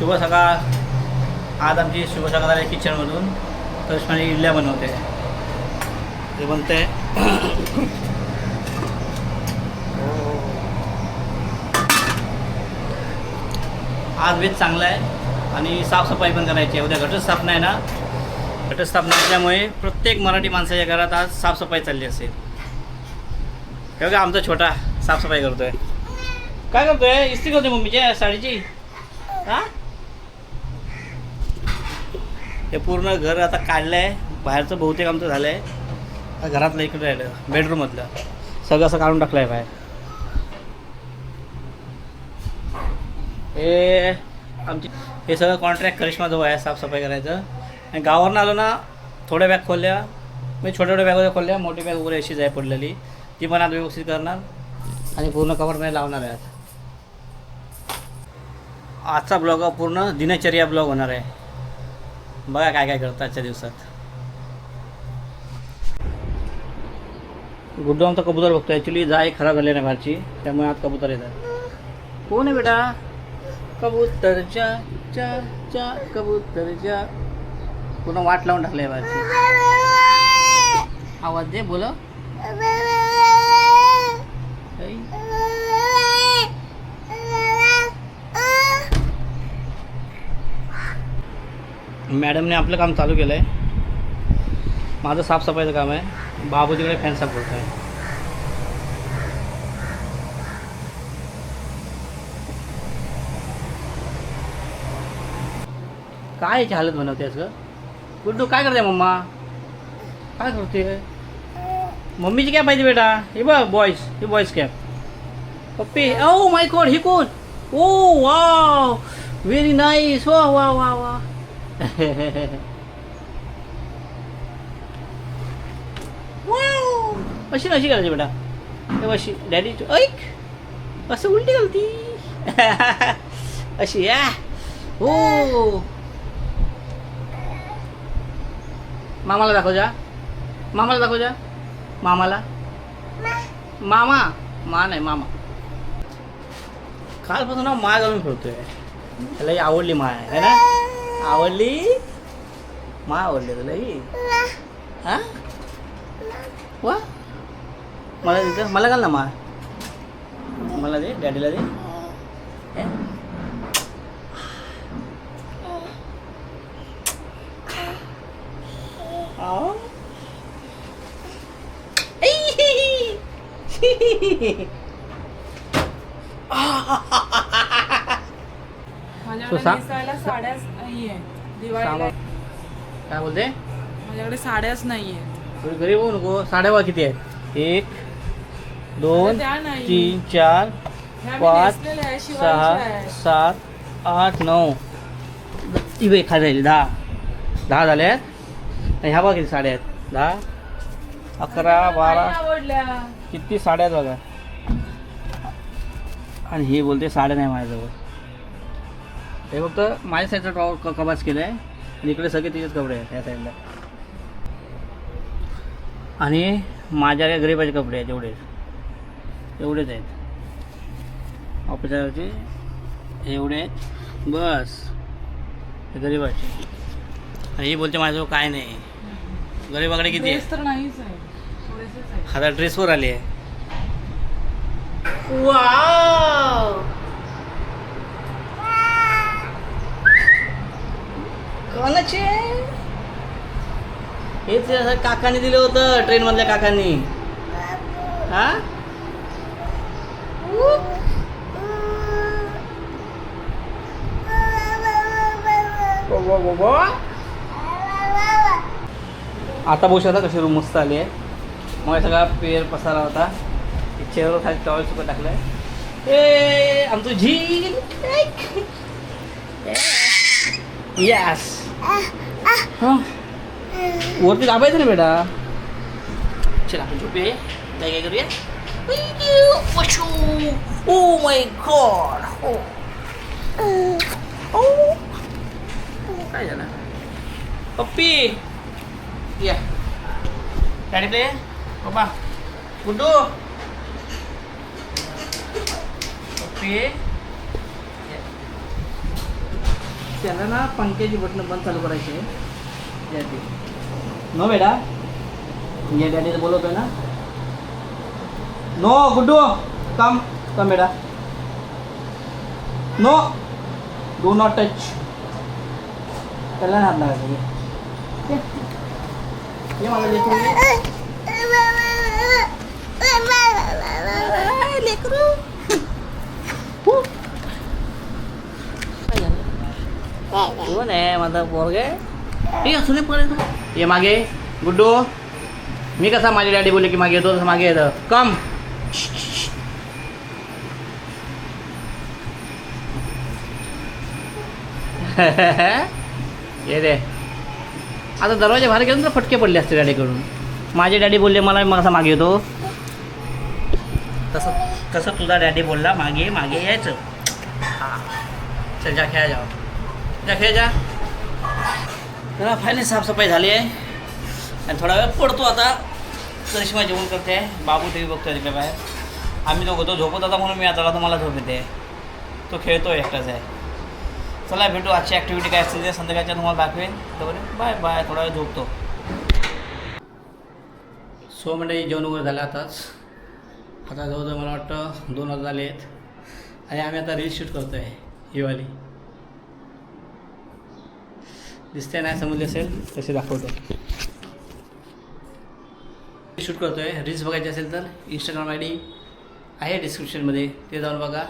शुभ सकाळ. आज आमची शुभ सकाळ आहे किचनमधून. करिश्माने इडल्या बनवते. ते बनते. आज वेज चांगला आहे. आणि साफसफाई पण करायची आहे. उद्या घटस्थापना आहे ना. घटस्थापना असल्यामुळे प्रत्येक मराठी माणसाच्या घरात आज साफसफाई चालली असेल. हे बघा आमचा छोटा साफसफाई करतोय. काय करतोय? इस्त्री करतोय मम्मीच्या साडीची? हा? हे पूर्ण घर आता काढलं आहे बाहेरचं बहुतेक आमचं झालं आहे घरातलं इकडे राहिलं बेडरूममधलं सगळं असं काढून टाकलं आहे बाहेर. हे आमची हे सगळं कॉन्ट्रॅक्ट करिश्माजवळ आहे साफसफाई करायचं. आणि गावावरनं आलो ना थोड्या बॅग खोलल्या. मी छोट्या छोट्या बॅग वगैरे खोलल्या मोठी बॅग वगैरे अशीच आहे पडलेली. ती पण आज व्यवस्थित करणार. आणि पूर्ण कवर नाही लावणार आहे आज. आजचा ब्लॉग हा पूर्ण दिनचर्या ब्लॉग होणार आहे. बघा काय काय करतो आजच्या दिवसात. गुड्डू आमचा कबूतर बघतो ॲक्च्युली जाय खराब झाली नाही बाहेरची. त्यामुळे आज कबूतर येतात. कोण आहे बेटा? कबूतर चा चा चा कबूतर चा पूर्ण वाट लावून टाकली आहे बाहेरची. आवाज दे बोल. मॅडमने आपलं काम चालू केलं आहे माझं साफसफाईचं काम आहे. बाबू तिकडे फॅन साफ करतो आहे. काय याची हालत बनवते असं गुड्डू काय करते मम्मा? काय करते? मम्मीची कॅप पाहिजे बेटा. हे बघ बॉईज ही बॉईज कॅप पप्पी ओ माय कोण ही कोण? ओ वा व्हेरी नाईस वा वा वा वा. अशी अशी करायची बेटा. हे अशी डॅडी ऐक. असं उलटी घालती. अशी या हो. मामाला दाखव जा. मामाला दाखव जा. मामाला. मामा. मा नाही मामा. कालपासून ना मा घालून फिरतोय त्याला आवडली मा आहे ना? आवडली? मा आवडली तुला ही? हा? वा. मला देतं मला घाल ना मा. मला दे डॅडीला दे? आव. माझ्याकडे दिवाळीला सामान काय बोलते? माझ्याकडे साड्याच नाहीये. थोडी गरीब होऊ नको. साड्या बघा किती आहेत. एक दोन त्या नाही. तीन चार ह्या मी पाच नेसलेल्या आहे, शिवायच्या सहा आहे. सात आठ नऊ. खाली राहिली दहा. दहा झाल्या आहेत. आणि ह्या बघा किती साड्या आहेत. दहा अकरा बारा. नाही आवडल्या. किती साड्या आहेत बघा. आणि हे बोलते साड्या नाही माझ्याजवळ. हे फक्त माझ्या साईडचा टॉवर क कबाच केलं आहे आणि इकडे सगळे तिचेच कपडे आहेत ह्या साईडला आणि माझ्या काही गरीबाचे कपडे आहेत एवढेच. एवढेच आहेत. ऑफिसरचे एवढे आहेत. बस. हे गरीबाचे. आणि ही बोलते माझ्याजवळ काय नाही. गरीबाकडे किती आहे? ड्रेस तर नाहीच आहे. थोडेसेच आहे आता ड्रेसवर आली आहे. वाव कोणाचे हेच काकाने दिलं होतं ट्रेन मधल्या काकांनी. हा. आता बघू शकता कशी रूम मस्त आली आहे. मग सगळा पेर पसारा होता. चेअरवर खाली टॉवेल सुकं टाकलंय. ए आमचं झील. यस वरती दाबायचं ना बेटा. चला आपण झोपे काय काय करूया? ओ माय गॉड हो काय झालं? पप्पी. या. डॅडी प्ले पप्पा. गुड्डू. पप्पी. त्याला ना पंख्याची बटणं बंद चालू करायची आहे याची नो बेटा ये डॅडीला बोलवतोय ना नो गुड्डू कम कम बेटा नो डू नॉट टच त्याला नाही हात लागायचा ये. ये मला लेकरू ये. हू. काय झालं? कोण आहे माझा पोरगे हे असू नये ये मागे गुड्डू मी कसा माझी डॅडी बोलले की मागे येतो तसं मागे येतं कम ये रे आता दरवाजा बाहेर गेलो तर फटके पडले असते डॅडीकडून माझे डॅडी बोलले मला कसा मागे येतो तसं कसं तुझा डॅडी बोलला मागे मागे यायचं हां चल जा खेळा जाऊ जा जा. तर फायनली साफसफाई झाली आहे. आणि थोडा वेळ पडतो आता. करिश्मा जेवण करते. बाबू टी व्ही बघतोय तिकडे बाहेर. आम्ही दोघं तो झोपत होता म्हणून मी आता तुम्हाला झोप येते. तो खेळतो एकटाच आहे. चला भेटू आजची ॲक्टिव्हिटी काय असते ते संध्याकाळच्या तुम्हाला दाखवेन. तर बाय बाय. थोडा वेळ झोपतो. सो म्हणजे जेवण वगैरे झालं आताच. आता जवळजवळ मला वाटतं दोन हजार झाले आहेत. आणि आम्ही आता रील शूट करतो आहे ही दिसते नाही समजली असेल तसे दाखवतो. शूट करतो आहे रील्स बघायची असेल तर इंस्टाग्राम आय डी आहे डिस्क्रिप्शनमध्ये ते जाऊन बघा.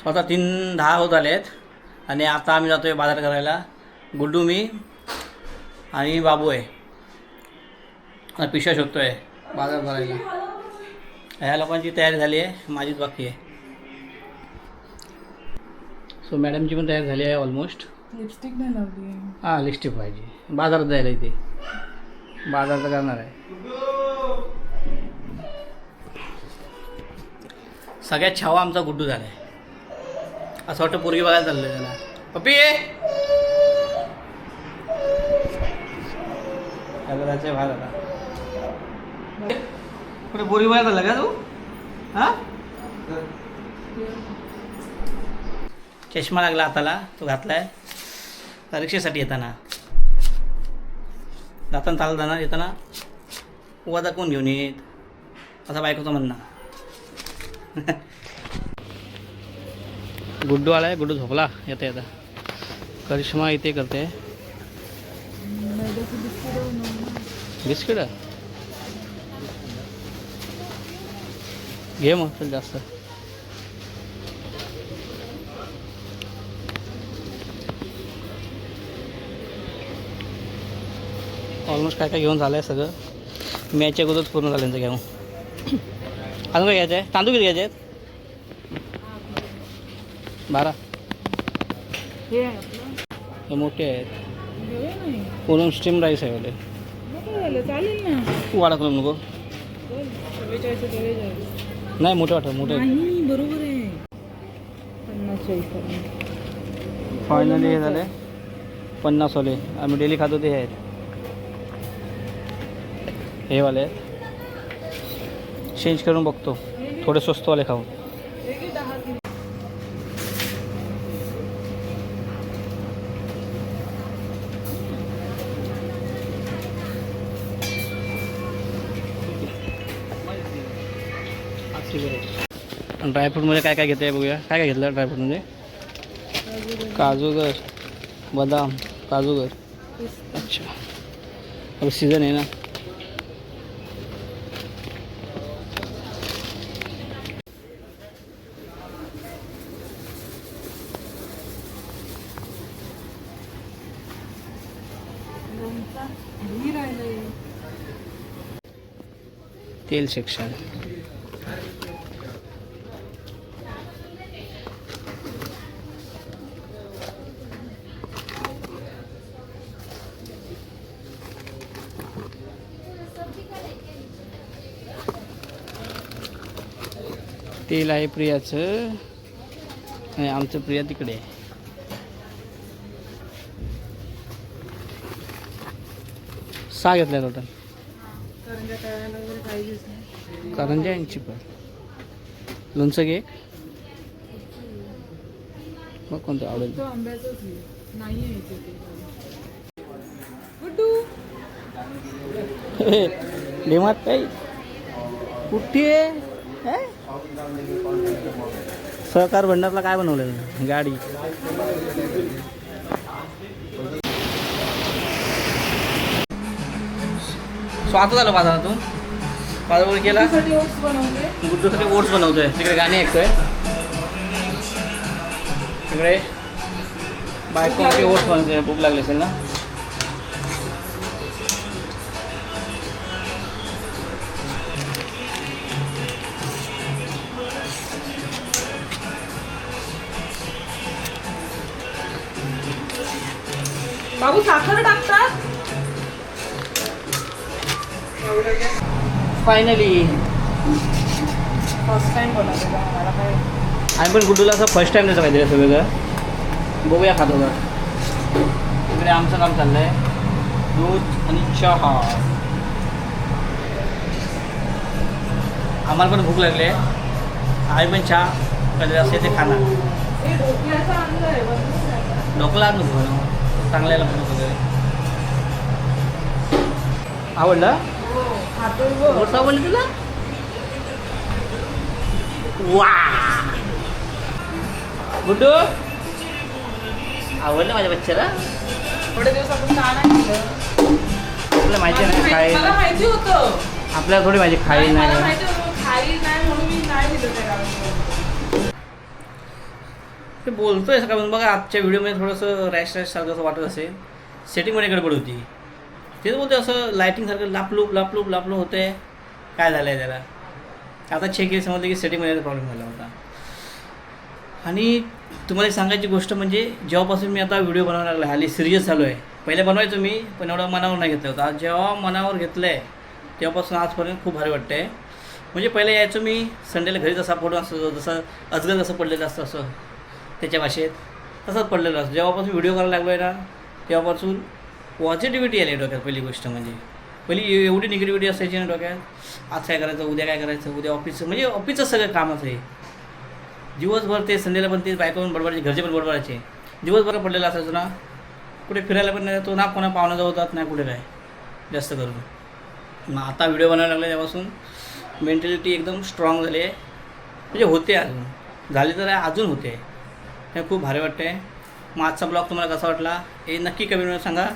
स्वतः तीन दहा होत आले आहेत आणि आता आम्ही जातो आहे बाजार करायला. गुड्डू मी आणि बाबू आहे. पिशव्या शोधतो आहे बाजार करायला. ह्या लोकांची तयारी झाली आहे. माझीच बाकी आहे. सो मॅडमची पण तयारी झाली आहे ऑलमोस्ट लिपस्टिक नाही लावली हां लिस्टिक पाहिजे. बाजारात जायला इथे. बाजार तर करणार आहे. सगळ्यात छावा आमचा गुड्डू झाला आहे असं वाटतं पोरगी बघायला चाललं त्याला. पप्पी! बाहेर आता. कुठे पोरगी बघायला चालला का तू? हां? चष्मा लागला हाताला तो घातलाय. परीक्षेसाठी येताना. जाताना चालत जाणार येताना वजा कोण घेऊन येत. असा बायकोचं म्हणणं. गुड्डू आलाय गुड्डू झोपला. येता येता. करिश्मा इथे करते. बिस्किट? घे मग जास्त. ऑलमोस्ट काय काय घेऊन झालं आहे सगळं. मॅचच्या अगोदरच पूर्ण झालं यांचं घेऊन अजून काय घ्यायचं आहे तांदूळ किती घ्यायचे आहेत बारा. हे. हे मोठे आहेत. पूनम स्टीम राईस आहे वाले. वाढा करू नको. नाही मोठे वाटत मोठे नाही बरोबर आहे. फायनली हे झाले. पन्नास वाले आम्ही डेली खातो ते आहेत. हे वाले आहेत. चेंज करून बघतो. थोडे स्वस्तवाले खाऊ ड्रायफ्रूटमध्ये काय काय घेतं आहे बघूया. काय काय घेतलं ड्रायफ्रूटमध्ये काजूगर बदाम काजूगर अच्छा. अब सीझन आहे ना घी राहिलंय तेल सेक्शन. तेल आहे प्रियाचं. आणि आमचं प्रिया तिकडे आहे. सहा घेतल्या टोटल करंजा यांची पण लोणचं घे. मग कोणतं आवडेल. डेमात काही? कुठे? आहे सहकार भंडारला काय बनवलं गाडी. स्वात झालं बाजारातून बाजारावर गेला साठी ओट्स बनवले गुड्डूसाठी ओट्स बनवतोय तिकडे गाणे ऐकतोय तिकडे बायकोचे ओट्स बनवतोय भूक लागली असेल ना। बाबू साखर टाकतात फायनली फर्स्ट टाइम मला काय? आम्ही पण गुड्डूला असं फर्स्ट टाइम त्याचं काहीतरी असं वेगळं. बघूया खात होता. इकडे आमचं काम चाललं आहे दूध आणि चहा. आम्हाला पण भूक लागली आहे. आम्ही पण चहा कधी असते ते खाणार. का? ढोकला नको चांगला आहे बनवत वगैरे आवडलं. मोठं तुला वा. गुड्डू. आवडलं माझ्या बच्च्याला? आपल्याला माहिती नाही मला माहिती होतं. आपल्याला थोडी माहिती खाई नाही माहिती होतं खाई नाही म्हणून मी नाही दिलं त्याला ते बोलतोय सकाळपासून. बघा आजच्या व्हिडिओमध्ये थोडंसं रॅश रॅश सारखं वाटत असेल. सेटिंगमध्ये गडबड होती. तेच बोलते असं लायटिंगसारखं लापलूप लापलूप लापलूप होते काय झालं आहे त्याला? आता चेक केली समजलं की सेटिंगमध्ये प्रॉब्लेम झाला होता. आणि तुम्हाला सांगायची गोष्ट म्हणजे जेव्हापासून मी आता व्हिडिओ बनवायला लागला हल्ली सिरियस झालो आहे. पहिले बनवायचो मी पण एवढं मनावर नाही घेतलं होतं. आज जेव्हा मनावर घेतलं आहे तेव्हापासून आजपर्यंत खूप भारी वाटतं आहे म्हणजे पहिले यायचो मी संडेला घरी जसा फोटो असतो जसं अजगर जसं पडलेलं असतं असं. त्याच्या भाषेत तसंच पडलेलं असतं. जेव्हापासून व्हिडिओ करायला लागलो आहे ना तेव्हापासून पॉझिटिव्हिटी आली डोक्यात पहिली गोष्ट म्हणजे. पहिली एवढी निगेटिव्हिटी असायची ना डोक्यात. आज काय करायचं उद्या काय करायचं उद्या ऑफिसचं म्हणजे ऑफिसचं सगळं कामच आहे. दिवसभर ते संडेला पण ते बायको पण बडबडायचे घरचे पण बडबडायचे. दिवसभर पडलेलं असायचं ना कुठे फिरायला पण नाही तो ना कोणा पाहुणा जात नाही कुठे काय जास्त करून. मग आता व्हिडिओ बनायला लागला त्यापासून मेंटॅलिटी एकदम स्ट्रॉंग झाली आहे. म्हणजे होते अजून. झाले तर आहे, अजून होते. हे खूप भारी वाटते मग आजचा ब्लॉग तुम्हाला कसा वाटला हे नक्की कमेंटमध्ये सांगा.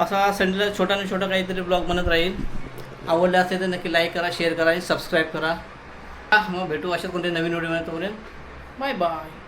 असा संडेला छोटा आणि छोटा काहीतरी ब्लॉग बनत राहील. आवडला असेल तर नक्की लाईक करा शेअर करा आणि सबस्क्राईब करा. मग भेटू अशाच कोणत्या नवीन व्हिडिओ तोपर्यंत. Bye bye